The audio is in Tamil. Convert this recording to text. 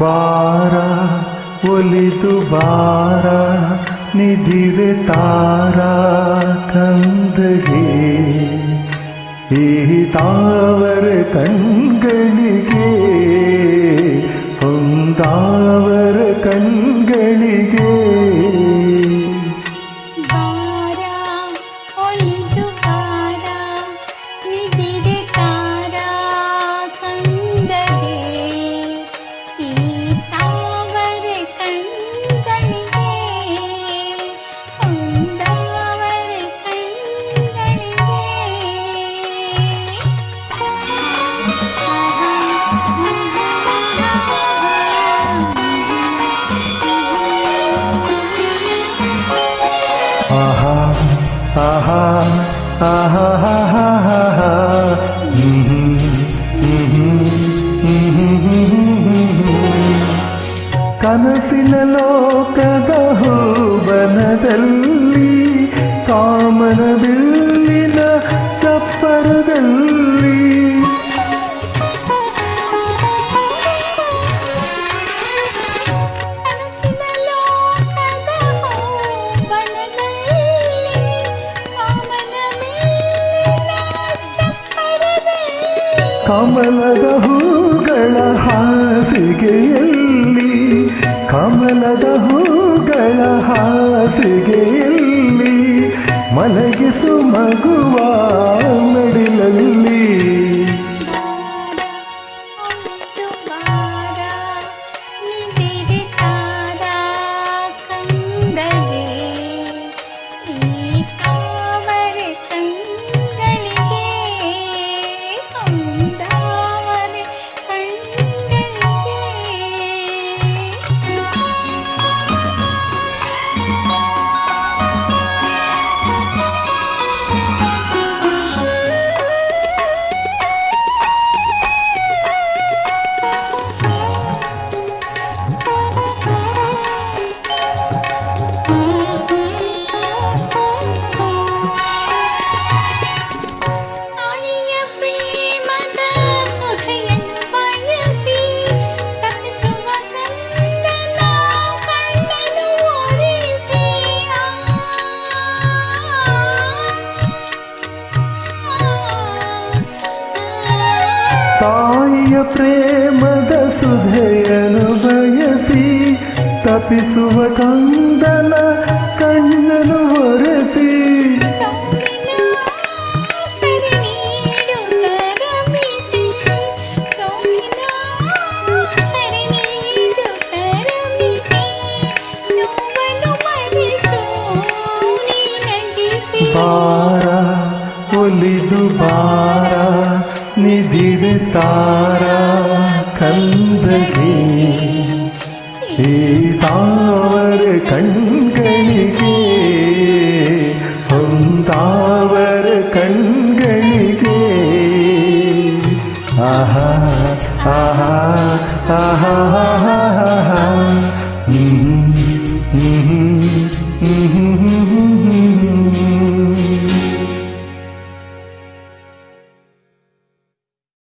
ಬಾರ ಒಲಿದು ಬಾರ ನಿಧಿರೆ ತಾರ ಕಂದಗೆ ಈ ತಾವರ ಕಣ್ಗಳಿಗೆ ಹೊಂದಾವರ ಕಣ್ಗಳಿಗೆ ఆహా ఆహా కనసిలలో కదా ಕಮಲದ ಹೂಗಳ ಹಾಸಿಗೆಯಲ್ಲಿ ಕಮಲದ ಹೂಗಳ ಹಾಸಿಗೆಯಲ್ಲಿ ಮಲಗಿಸು ಮಗುವ ಪ್ರೇಮದ ಸುಧೆಯನು ಬಯಸಿ ತಪಿಸುವ ಕಂದನ ಕಣ್ಣನು ಒರೆಸಿ ಬಾರ ಒಲಿದು ಬಾರ திரு தாரா கந்தகி தாவர கண்களிகே தாவர கண்களிகே ஆஹா ஆஹா ஆஹா ஆஹா ம் ம் ம் ம்